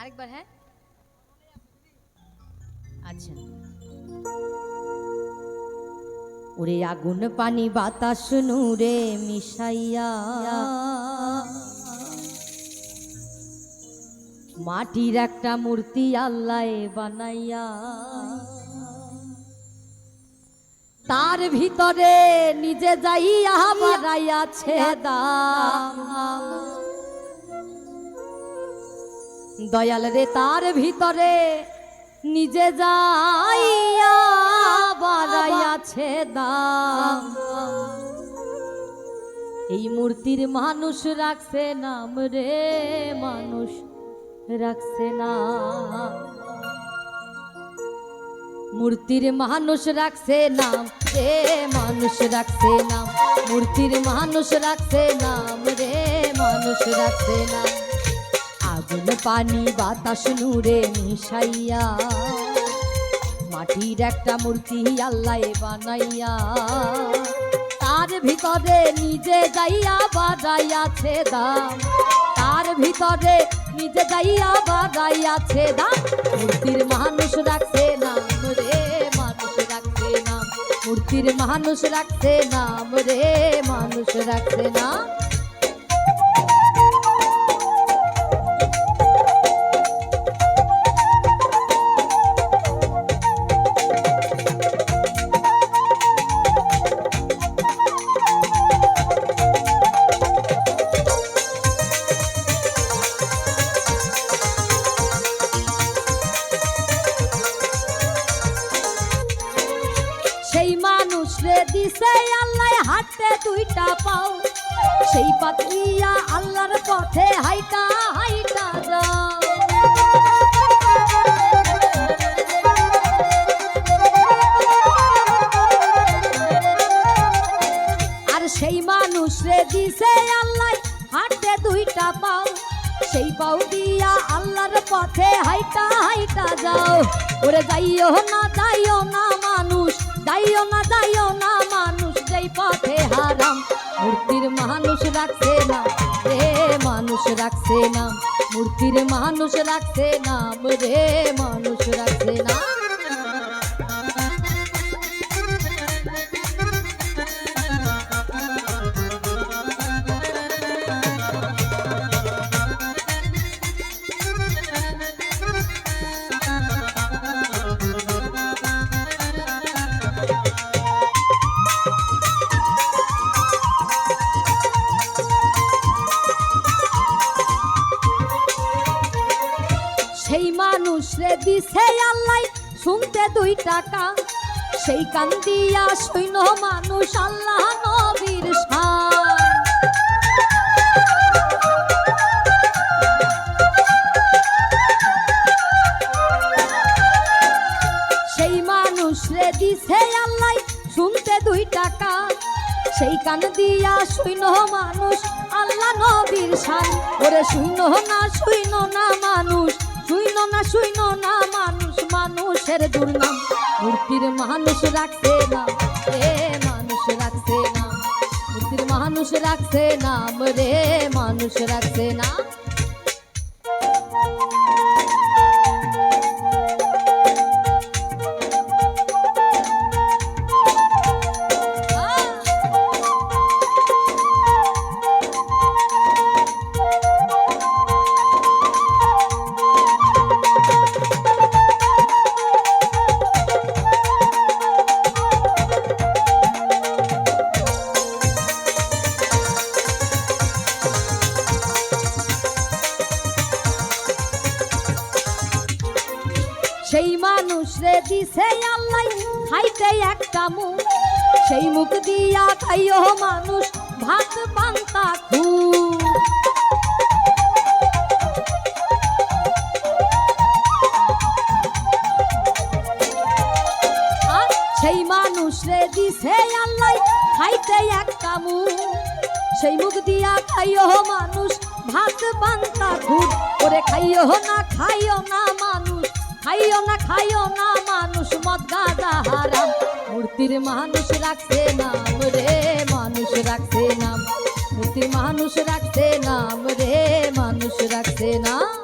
আরেকবার হ্যাঁ? আচ্ছা। ওরে আগুন পানি বাতাস নূরে মিশাইয়া। মাটির একটা মূর্তি আল্লাহ বানাইয়া। তার ভিতরে নিজে যাইয়া বাড়াইয়াছে দাম দয়াল রে তার ভিতরে নিজে যাইয়া বাড়াইয়াছে দাম এই মূর্তির মানুষ রাখছে নাম রে, মানুষ রাখছে না মূর্তির মানুষ রাখছে নাম রে, মানুষ রাখছে নাম। মূর্তির মানুষ রাখছে নাম রে, মানুষ রাখছে নাম। আগুন পানি বাতাস নূরে মিশাইয়া। মাটির একটা মূর্তি আল্লাহ বানাইয়া। তার ভিতরে নিজে যাইয়া বাজাইয়াছে দাম। তার ভিতরে নিজে যাইয়া বাজাইয়াছে দাম। মূর্তির মানুষ রাখছে নাম রে, মানুষ রাখছে নাম। মূর্তির মানুষ রাখছে নাম রে, মানুষ রাখছে নাম। মানুষ রে দিছে আল্লাহ হাতে দুইটা পাও। সেই পাতিয়া আল্লাহর পথে হাইটা হাইটা যাও। আর সেই মানুষ রে দিছে আল্লাহ হাতে দুইটা পাও। সেই পাও দিয়া আল্লাহর পথে হাইটা হাইটা যাও। ওরে যাইও না যাইও না যাইও না যাইও না, মানুষ যেই পথে হারাম। মূর্তির মানুষ রাখছে না, রে মানুষ রাখছে না। মূর্তির মানুষ রাখছে নাম রে মানুষ সেই মানুষ রে দিছে আল্লাহ। শুনতে দুই টাকা। সেই কান দিয়া সৈন্য মানুষ আল্লাহ নবীর শান সেই মানুষ রে দিছে আল্লাহ। শুনতে দুই টাকা। সেই কান দিয়া শুইন মানুষ আল্লাহ নবীর শান ওরে শুইন না শুইন না মানুষ। শুইন না, মানুষ, মানুষের দুর্নাম। মূর্তির মানুষ রাখছে না রে মানুষ রাখছে না। মূর্তির মানুষ রাখছে না রে মানুষ রাখছে না। দিছে আল্লাহ, খাইতে একটা মুখ। সেই মুখ দিয়া খাইও মানুষ ভাত পান্তা খু সেই মানুষ রে দিছে আল্লাহ, খাইতে একটা মুখ। সেই মুখ দিয়া খাইও মানুষ ভাত পান্তা খুব। ওরে খাইও না খাইও না মানুষ, খাইও না খাইও না মানুষ মদ গাঁজা হারাম। মূর্তির মানুষ রাখছে নাম রে, মানুষ রাখছে নাম। মূর্তির মানুষ রাখছে নাম রে, মানুষ রাখছে নাম।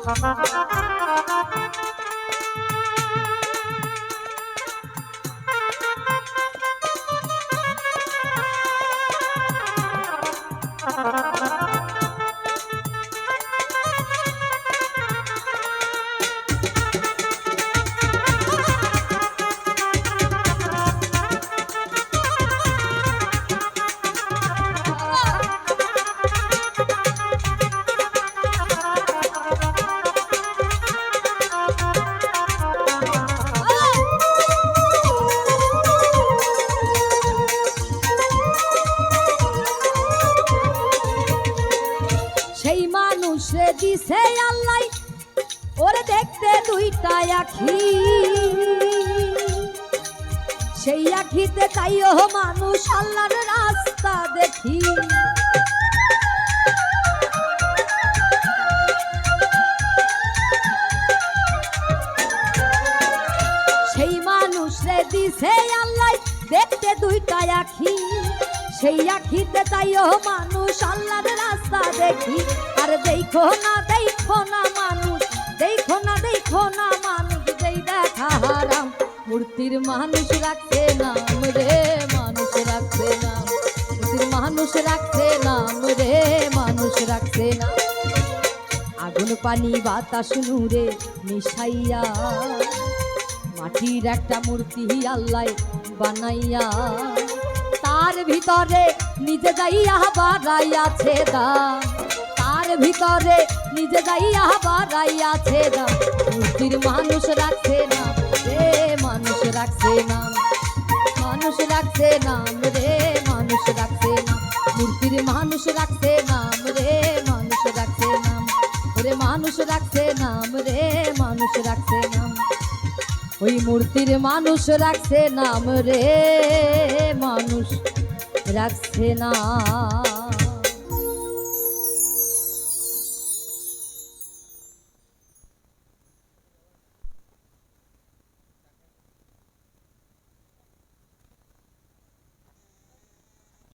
দুইটা আখি সেই আখিতে তাইও মানুষ আল্লাহর রাস্তা দেখি। সেই মানুষ রে দিছে আল্লাহ দেখতে দুইটা আখি সেই আখিতে তাইও মানুষ আল্লাহর রাস্তা দেখি। আর দেখো না দেখো না মানুষ মূর্তির মানুষ রাখছে নাম রে, মানুষ রাখছে নাম। মূর্তির মানুষ রাখছে নাম রে, মানুষ রাখছে না আগুন, পানি, বাতাস, নূরে মিশাইয়া মাটির একটা মূর্তি আল্লাহ বানাইয়া তার ভিতরে নিজে যাইয়া বাড়াইয়াছে দাম তার ভিতরে নিজে যাইয়া বাড়াইয়াছে দাম মূর্তির মানুষ রাখছে না রে, মানুষ রাখছে না মানুষ রাখছে নাম রে, মানুষ রাখছে নাম। মূর্তির মানুষ রাখছে নাম রে, মানুষ রাখছে নাম। ওরে, মানুষ রাখছে নাম রে, মানুষ রাখছে নাম। ওই মূর্তির মানুষ রাখছে নাম রে, মানুষ রাখছে না